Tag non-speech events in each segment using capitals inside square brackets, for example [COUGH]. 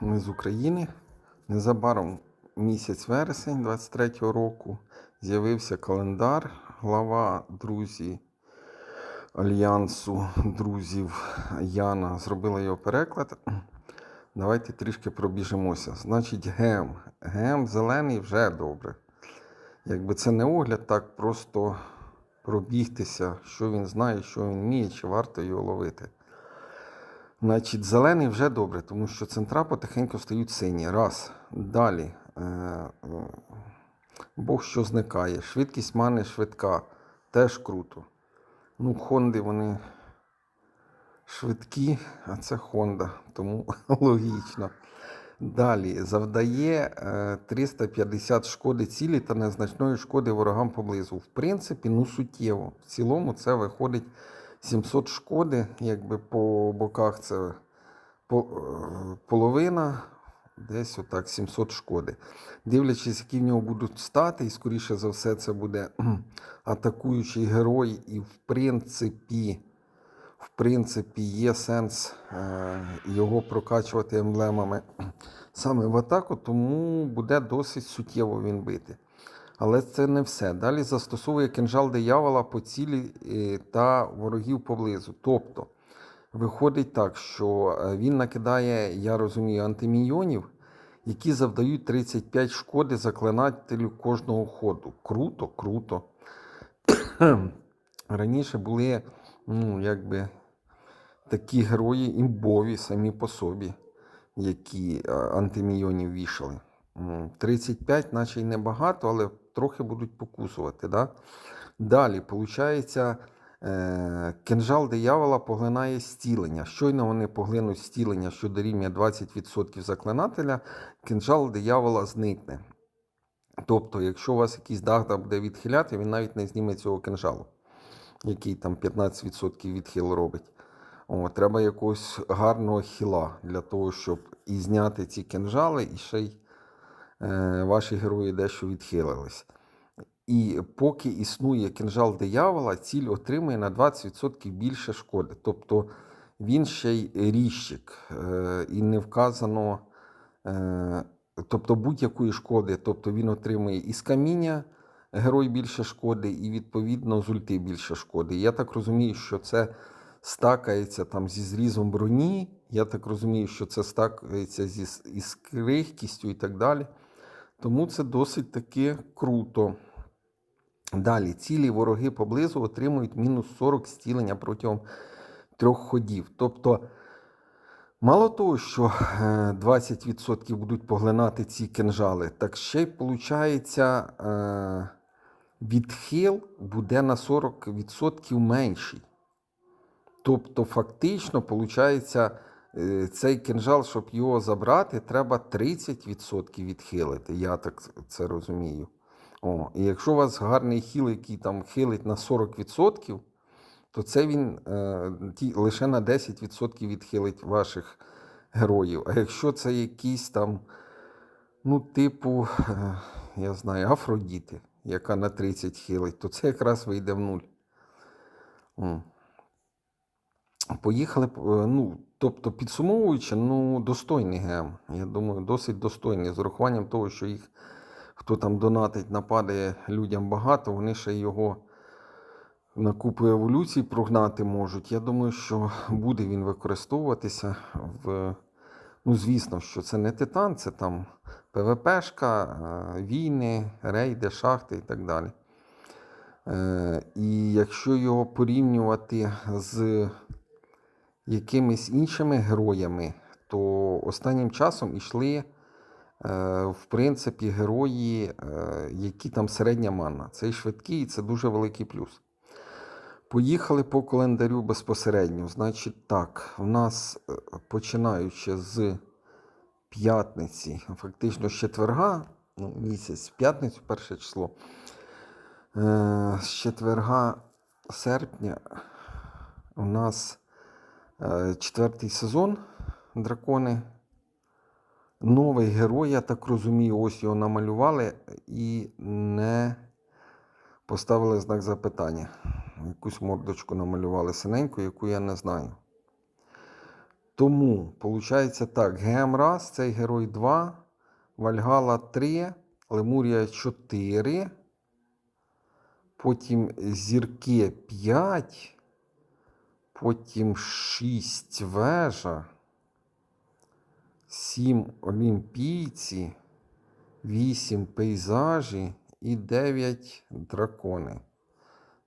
ми з України. Незабаром місяць вересень 23-го року з'явився календар. Глава друзі Альянсу друзів Яна зробила його переклад. Давайте трішки пробіжимося. Значить, ГЕМ. ГЕМ зелений вже добре. Якби це не огляд, так просто пробігтися, що він знає, що він вміє, чи варто його ловити. Значить, зелений вже добре, тому що центра потихеньку стають сині. Раз. Далі. Е, е, Бог що зникає. Швидкість мани швидка. Теж круто. Ну, Хонди вони швидкі, а це Honda, тому [LAUGHS] логічно. Далі завдає е, 350 шкоди цілі та незначної шкоди ворогам поблизу. В принципі, ну суттєво. В цілому це виходить 700 шкоди, якби по боках це е, половина, десь отак 700 шкоди. Дивлячись, які в нього будуть стати, і скоріше за все, це буде атакуючий герой, і в принципі. В принципі, є сенс е, його прокачувати емблемами саме в атаку, тому буде досить суттєво він бити. Але це не все. Далі застосовує кинжал диявола по цілі е, та ворогів поблизу. Тобто, виходить так, що е, він накидає, я розумію, антиміньйонів, які завдають 35 шкоди заклинателю кожного ходу. Круто, круто. [CLEARS THROAT] Раніше були, ну, якби такі герої імбові самі по собі, які е, антимільйонів вішали. 35, наче й небагато, але трохи будуть покусувати. Да? Далі, виходить, е, кинжал диявола поглинає стілення. Щойно вони поглинуть стілення, що дорівнює 20% заклинателя, кинжал диявола зникне. Тобто, якщо у вас якийсь дагда буде відхиляти, він навіть не зніме цього кинжалу, який там 15% відхил робить. О, треба якогось гарного хіла для того, щоб і зняти ці кинжали, і ще й ваші герої дещо відхилились. І поки існує кинжал диявола, ціль отримує на 20% більше шкоди. Тобто він ще й ріжчик, е, і не вказано, е, тобто будь-якої шкоди. Тобто він отримує із каміння герой більше шкоди, і відповідно з ульти більше шкоди. Я так розумію, що це стакається там зі зрізом броні. Я так розумію, що це стакається зі, із крихкістю і так далі. Тому це досить таки круто. Далі, цілі вороги поблизу отримують мінус 40 стілення протягом трьох ходів. Тобто, мало того, що е, 20% будуть поглинати ці кинжали, так ще й виходить, е, відхил буде на 40% менший. Тобто, фактично, виходить, цей кинжал, щоб його забрати, треба 30% відхилити. Я так це розумію. О, і якщо у вас гарний хіл, який там хилить на 40%, то це він е, ті, лише на 10% відхилить ваших героїв. А якщо це якийсь там, ну, типу, е, я знаю, Афродіти, яка на 30 хилить, то це якраз вийде в нуль. Поїхали, е, ну, тобто підсумовуючи, ну, достойний гем. Я думаю, досить достойний. З урахуванням того, що їх, хто там донатить, нападає людям багато, вони ще його на купу еволюцій прогнати можуть. Я думаю, що буде він використовуватися в. Ну, звісно, що це не титан, це там ПВПшка, е, війни, рейди, шахти і так далі. Е, І якщо його порівнювати з якимись іншими героями, то останнім часом йшли, е, в принципі, герої, е, які там середня манна. Це і швидкий, і це дуже великий плюс. Поїхали по календарю безпосередньо. Значить, так, в нас е, починаючи з п'ятниці, фактично з четверга, ну, місяць, п'ятницю, перше число. З четверга серпня у нас четвертий сезон Дракони. Новий герой, я так розумію, ось його намалювали і не поставили знак запитання. Якусь мордочку намалювали синеньку, яку я не знаю. Тому, виходить так, ГМ раз, цей герой 2, Вальгала 3, Лемурія 4, потім зірки 5, потім 6 вежа, 7 олімпійці, 8 пейзажі і 9 дракони.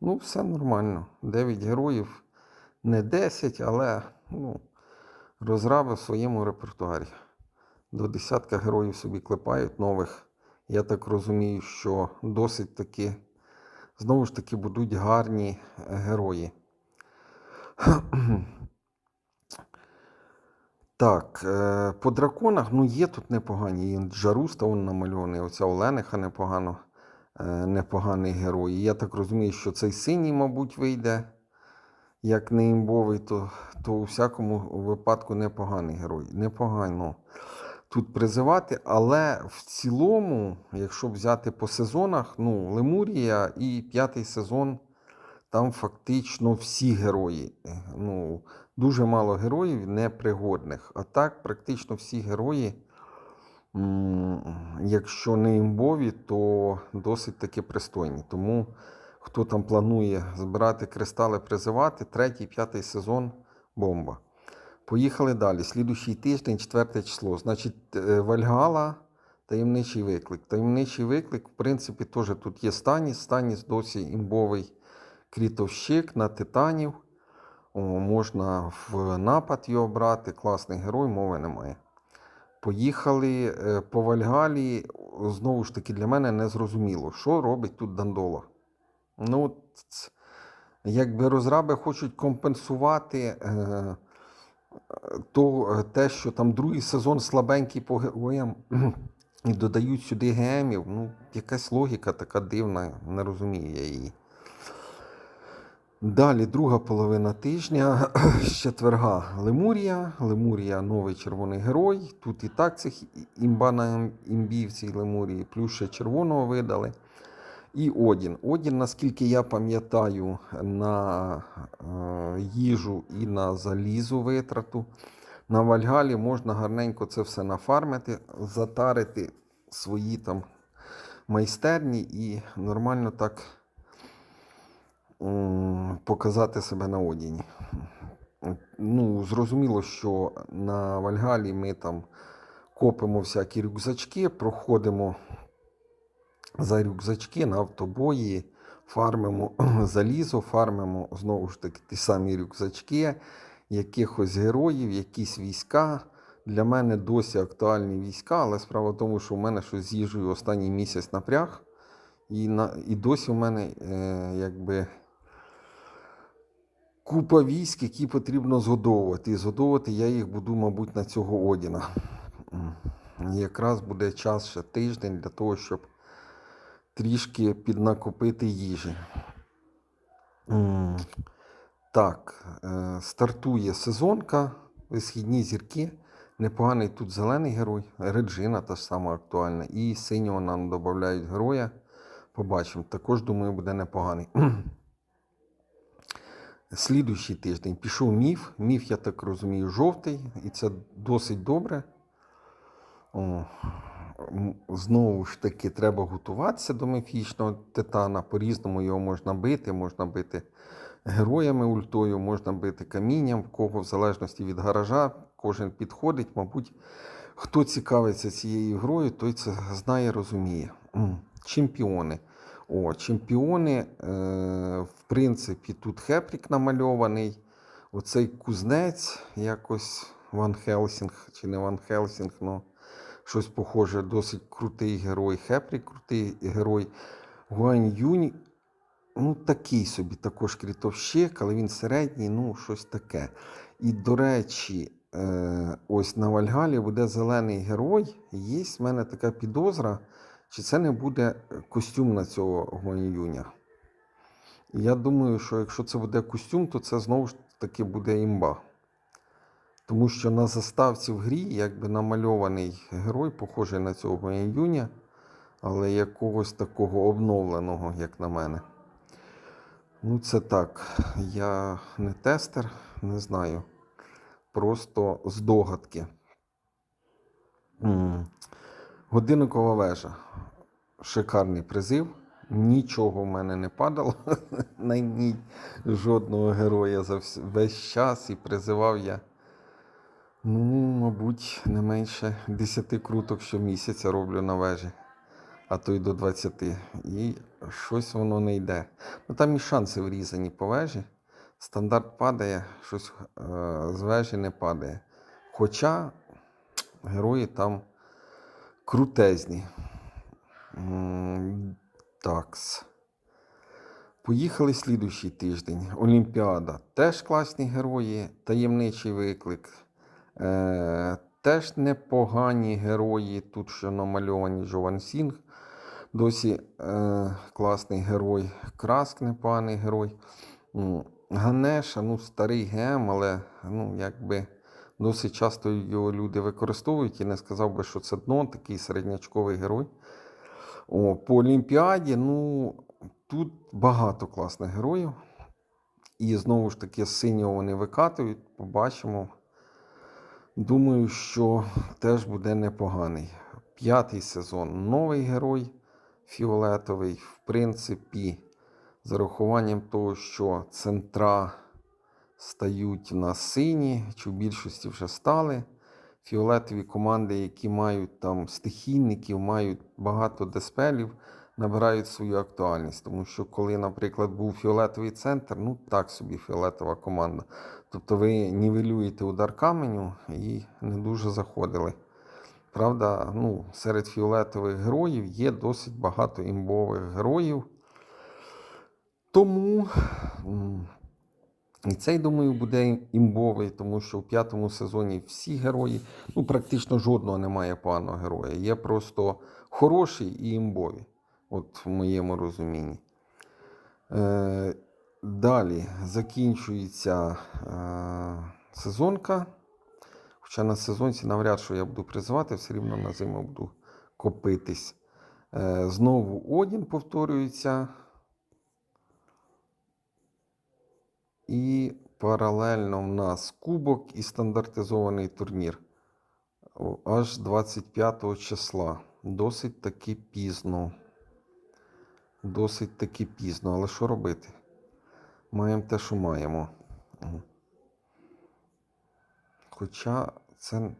Ну, все нормально. 9 героїв, не 10, але ну, розраби в своєму репертуарі. До десятка героїв собі клепають нових. Я так розумію, що досить таки, знову ж таки, будуть гарні герої. Так, е, по драконах, ну є тут непогані. І Джаруста он намальований, оця Олениха непогано, е, непоганий герой. І я так розумію, що цей синій, мабуть, вийде як не імбовий, то, то у всякому випадку непоганий герой. Непогано тут призивати, але в цілому, якщо взяти по сезонах, ну, Лемурія і п'ятий сезон, там фактично всі герої. Ну, дуже мало героїв непригодних. А так, практично всі герої, якщо не імбові, то досить таки пристойні. Тому хто там планує збирати кристали, призивати, третій, п'ятий сезон бомба. Поїхали далі. Слідущий тиждень, четверте число. Значить, е, Вальгала, таємничий виклик. Таємничий виклик, в принципі, теж тут є Станіс. Станіс досі імбовий крітовщик на титанів. Можна в напад його брати. Класний герой, мови немає. Поїхали е, по Вальгалі. Знову ж таки, для мене не зрозуміло, що робить тут Дандола. Ну, якби розраби хочуть компенсувати е, то, е, те, що там другий сезон слабенький по героям і додають сюди гемів. Ну, якась логіка така дивна, не розумію я її. Далі друга половина тижня [CLEARS THROAT] четверга Лемурія. Лемурія новий червоний герой. Тут і так цих імба на імбі в цій Лемурії, плюс ще червоного видали. І Одін. Одін, наскільки я пам'ятаю, на е, їжу і на залізу витрату. На Вальгалі можна гарненько це все нафармити, затарити свої там майстерні і нормально так показати себе на Одіні. Ну, зрозуміло, що на Вальгалі ми там копимо всякі рюкзачки, проходимо за рюкзачки на автобої, фармимо [CLEARS THROAT] залізо, фармимо знову ж таки ті самі рюкзачки, якихось героїв, якісь війська. Для мене досі актуальні війська, але справа в тому, що в мене щось з їжею останній місяць напряг. І, на, і досі в мене е, якби купа військ, які потрібно згодовувати. І згодовувати я їх буду, мабуть, на цього Одіна. Якраз буде час ще тиждень для того, щоб трішки піднакопити їжі. Так, е, стартує сезонка, висхідні зірки. Непоганий тут зелений герой, Реджина та ж сама актуальна. І синього нам додають героя. Побачимо. Також, думаю, буде непоганий. Слідуючий тиждень пішов міф. Міф, я так розумію, жовтий, і це досить добре. О, знову ж таки, треба готуватися до міфічного титана. По-різному його можна бити, можна бити героями ультою, можна бити камінням, в кого в залежності від гаража, кожен підходить. Мабуть, хто цікавиться цією грою, той це знає, розуміє. Чемпіони. О, чемпіони, е, в принципі, тут Хепрік намальований. Оцей кузнець, якось Ван Хелсінг, чи не Ван Хелсінг, ну щось похоже, досить крутий герой. Хепрік крутий герой. Гуань Юнь, ну такий собі також крітовщик, але він середній, ну щось таке. І, до речі, е, ось на Вальгалі буде зелений герой. Є в мене така підозра, чи це не буде костюм на цього Гуаньюня? Я думаю, що якщо це буде костюм, то це знову ж таки буде імба. Тому що на заставці в грі якби намальований герой, похожий на цього Юня, але якогось такого обновленого, як на мене. Ну, це так. Я не тестер, не знаю. просто здогадки. Годинникова вежа. Шикарний призив. Нічого в мене не падало [LAUGHS] на ній жодного героя за весь час і призивав я. Ну, мабуть, не менше 10 круток щомісяця роблю на вежі, а то й до 20. І щось воно не йде. Ну там і шанси врізані по вежі. Стандарт падає, щось е, з вежі не падає. Хоча герої там крутезні. Такс. Поїхали слідуючий тиждень. Олімпіада. Теж класні герої. Таємничий виклик. Е, теж непогані герої. Тут що намальовані Жован Сінг. Досі е, класний герой. Краск непоганий герой. Ганеша, ну, старий ГМ, але ну, якби досить часто його люди використовують і не сказав би, що це дно, такий середнячковий герой. О, по Олімпіаді, ну, тут багато класних героїв. І знову ж таки, синього вони викатують, побачимо. Думаю, що теж буде непоганий. П'ятий сезон. Новий герой фіолетовий. В принципі, з урахуванням того, що центра стають на сині, чи в більшості вже стали. Фіолетові команди, які мають там стихійників, мають багато диспелів, набирають свою актуальність. Тому що коли, наприклад, був фіолетовий центр, ну так собі фіолетова команда. Тобто ви нівелюєте удар каменю і не дуже заходили. Правда, ну, серед фіолетових героїв є досить багато імбових героїв. Тому і цей, думаю, буде імбовий, тому що в п'ятому сезоні всі герої, ну практично жодного немає поганого героя. Є просто хороші і імбові, от в моєму розумінні. Е, далі закінчується е, сезонка. Хоча на сезонці навряд що я буду призивати, все рівно на зиму буду копитись. Е, знову Одін повторюється. І паралельно в нас кубок і стандартизований турнір. Аж 25 числа. Досить таки пізно. Досить таки пізно. Але що робити? Маємо те, що маємо. Хоча це.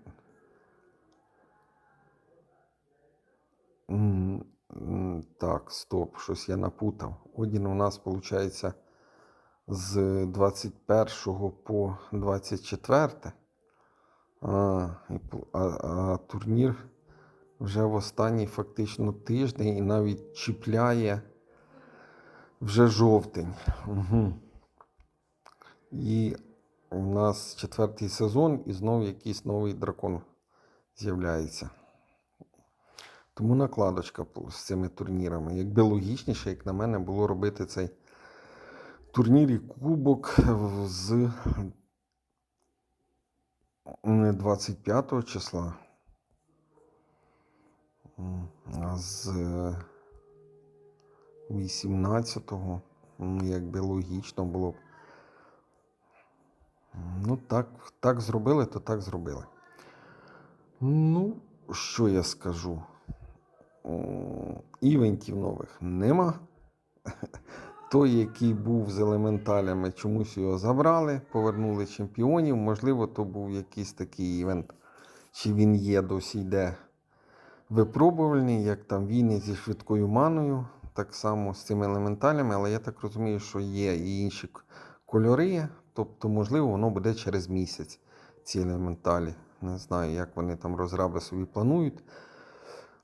Так, стоп, щось я напутав. Одін у нас виходить з 21 по 24. А, а, а турнір вже в останній фактично тиждень і навіть чіпляє вже жовтень. Угу. І у нас четвертий сезон, і знову якийсь новий дракон з'являється. Тому накладочка з цими турнірами. Якби логічніше, як на мене, було робити цей турнір і кубок з 25 числа, з 18-го. М, Якби логічно було б. Ну, так, так зробили, то так зробили. Ну, що я скажу? Івентів нових нема. Той, який був з елементалями, чомусь його забрали, повернули чемпіонів. Можливо, то був якийсь такий івент, чи він є, досі йде випробувальний, як там війни зі швидкою маною, так само з цими елементалями, але я так розумію, що є і інші кольори. Тобто, можливо, воно буде через місяць, ці елементалі. Не знаю, як вони там розраби собі планують.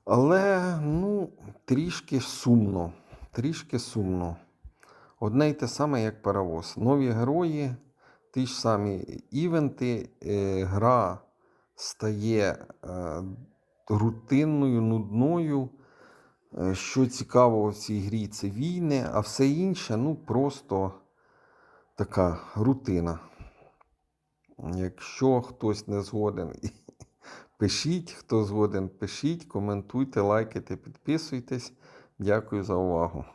Але ну, трішки сумно. Трішки сумно. Одне й те саме, як паровоз. Нові герої, ті ж самі івенти, е, гра стає е, рутинною, нудною. Е, Що цікаво в цій грі, це війни, а все інше ну просто така рутина. Якщо хтось не згоден, [LAUGHS] пишіть, хто згоден, пишіть, коментуйте, лайкайте, підписуйтесь. Дякую за увагу.